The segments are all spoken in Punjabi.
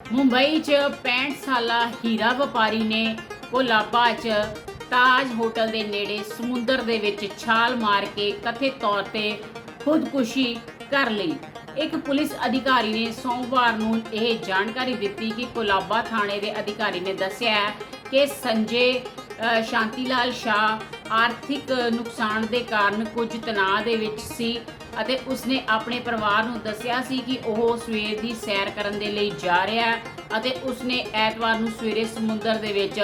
ਮੁੰਬਈ 'ਚ 65 ਸਾਲਾ ਹੀਰਾ ਵਪਾਰੀ ਨੇ ਕੋਲਾਬਾ 'ਚ ਤਾਜ ਹੋਟਲ ਦੇ ਨੇੜੇ ਸਮੁੰਦਰ ਦੇ ਵਿੱਚ ਛਾਲ ਮਾਰ ਕੇ ਕਥਿਤ ਤੌਰ ਤੇ ਖੁਦਕੁਸ਼ੀ ਕਰ ਲਈ। ਇੱਕ ਪੁਲਿਸ ਅਧਿਕਾਰੀ ਨੇ ਸੋਮਵਾਰ ਨੂੰ ਇਹ ਜਾਣਕਾਰੀ ਦਿੱਤੀ ਕਿ ਕੋਲਾਬਾ ਥਾਣੇ ਦੇ ਅਧਿਕਾਰੀ ਨੇ ਦੱਸਿਆ ਕਿ ਸੰਜੇ ਸ਼ਾਂਤੀ ਲਾਲ ਸ਼ਾਹ ਆਰਥਿਕ ਨੁਕਸਾਨ ਦੇ ਕਾਰਨ ਕੁਝ ਤਣਾਅ ਦੇ ਵਿੱਚ ਸੀ ਅਤੇ ਉਸਨੇ ਆਪਣੇ ਪਰਿਵਾਰ ਨੂੰ ਦੱਸਿਆ ਸੀ ਕਿ ਉਹ ਸਵੇਰ ਦੀ ਸੈਰ ਕਰਨ ਦੇ ਲਈ ਜਾ ਰਿਹਾ ਹੈ ਅਤੇ ਉਸਨੇ ਐਤਵਾਰ ਨੂੰ ਸਵੇਰੇ ਸਮੁੰਦਰ ਦੇ ਵਿੱਚ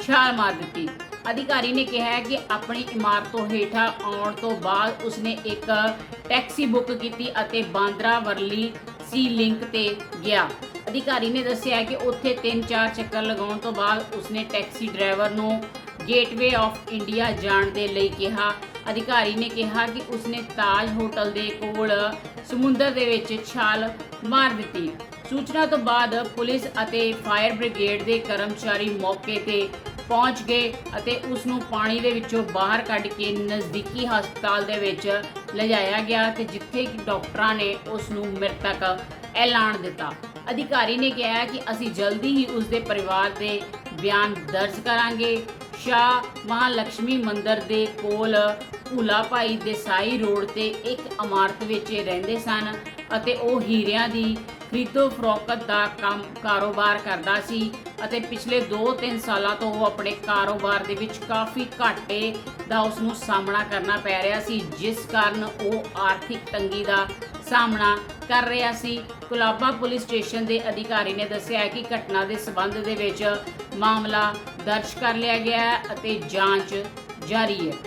ਛਾਲ ਮਾਰ ਦਿੱਤੀ। ਅਧਿਕਾਰੀ ਨੇ ਕਿਹਾ ਕਿ ਆਪਣੀ ਇਮਾਰਤ ਤੋਂ ਹੇਠਾਂ ਆਉਣ ਤੋਂ ਬਾਅਦ ਉਸਨੇ ਇੱਕ ਟੈਕਸੀ ਬੁੱਕ ਕੀਤੀ ਅਤੇ ਬਾਂਦਰਾ ਵਰਲੀ ਸੀ ਲਿੰਕ ਤੇ ਗਿਆ। ਅਧਿਕਾਰੀ ਨੇ ਦੱਸਿਆ ਕਿ ਉੱਥੇ 3-4 ਚੱਕਰ ਲਗਾਉਣ ਤੋਂ ਬਾਅਦ ਉਸਨੇ ਟੈਕਸੀ ਡਰਾਈਵਰ ਨੂੰ ਗੇਟਵੇ ਆਫ ਇੰਡੀਆ ਜਾਣ ਦੇ ਲਈ ਕਿਹਾ। ਅਧਿਕਾਰੀ ਨੇ ਕਿਹਾ ਕਿ ਉਸਨੇ ਤਾਜ ਹੋਟਲ ਦੇ ਕੋਲ ਸਮੁੰਦਰ ਦੇ ਵਿੱਚ ਛਾਲ ਮਾਰ ਦਿੱਤੀ। ਸੂਚਨਾ ਤੋਂ ਬਾਅਦ ਪੁਲਿਸ ਅਤੇ ਫਾਇਰ ਬ੍ਰਿਗੇਡ ਦੇ ਕਰਮਚਾਰੀ ਮੌਕੇ ਤੇ ਪਹੁੰਚ ਗਏ ਅਤੇ ਉਸ ਨੂੰ ਪਾਣੀ ਦੇ ਵਿੱਚੋਂ ਬਾਹਰ ਕੱਢ ਕੇ ਨਜ਼ਦੀਕੀ ਹਸਪਤਾਲ ਦੇ ਵਿੱਚ ਲਿਜਾਇਆ ਗਿਆ ਤੇ ਜਿੱਥੇ ਕਿ ਡਾਕਟਰਾਂ ਨੇ ਉਸ ਨੂੰ ਮ੍ਰਿਤਕ ਐਲਾਨ ਦਿੱਤਾ। ਅਧਿਕਾਰੀ ਨੇ ਕਿਹਾ ਕਿ ਅਸੀਂ ਜਲਦੀ ਹੀ ਉਸ ਦੇ ਪਰਿਵਾਰ ਦੇ ਬਿਆਨ ਦਰਜ ਕਰਾਂਗੇ। ਸ਼ਾਹ ਮਹਾਲక్ష్ਮੀ ਮੰਦਿਰ ਦੇ ਕੋਲ ਭੂਲਾ ਭਾਈ ਦੇਸਾਈ ਰੋਡ ਤੇ ਇੱਕ ਇਮਾਰਤ ਵਿੱਚ ਰਹਿੰਦੇ ਸਨ ਅਤੇ ਉਹ ਹੀਰਿਆਂ ਦੀ ਖਰੀਦੋ ਫਰੋਖਤ ਦਾ ਕੰਮ ਕਾਰੋਬਾਰ ਕਰਦਾ ਸੀ ਅਤੇ ਪਿਛਲੇ 2-3 ਸਾਲਾਂ ਤੋਂ ਉਹ ਆਪਣੇ ਕਾਰੋਬਾਰ ਦੇ ਵਿੱਚ ਕਾਫੀ ਘਾਟੇ ਦਾ ਉਸ ਨੂੰ ਸਾਹਮਣਾ ਕਰਨਾ ਪੈ ਰਿਹਾ ਸੀ, ਜਿਸ ਕਾਰਨ ਉਹ ਆਰਥਿਕ ਤੰਗੀ ਦਾ ਸਾਹਮਣਾ ਕਰ ਰਿਹਾ ਸੀ। ਕੁਲਾਬਾ ਪੁਲਿਸ ਸਟੇਸ਼ਨ ਦੇ ਅਧਿਕਾਰੀ ਨੇ ਦੱਸਿਆ ਕਿ ਘਟਨਾ ਦੇ ਸਬੰਧ ਦੇ ਵਿੱਚ ਮਾਮਲਾ ਦਰਜ ਕਰ ਲਿਆ ਗਿਆ ਹੈ ਅਤੇ ਜਾਂਚ ਜਾਰੀ ਹੈ।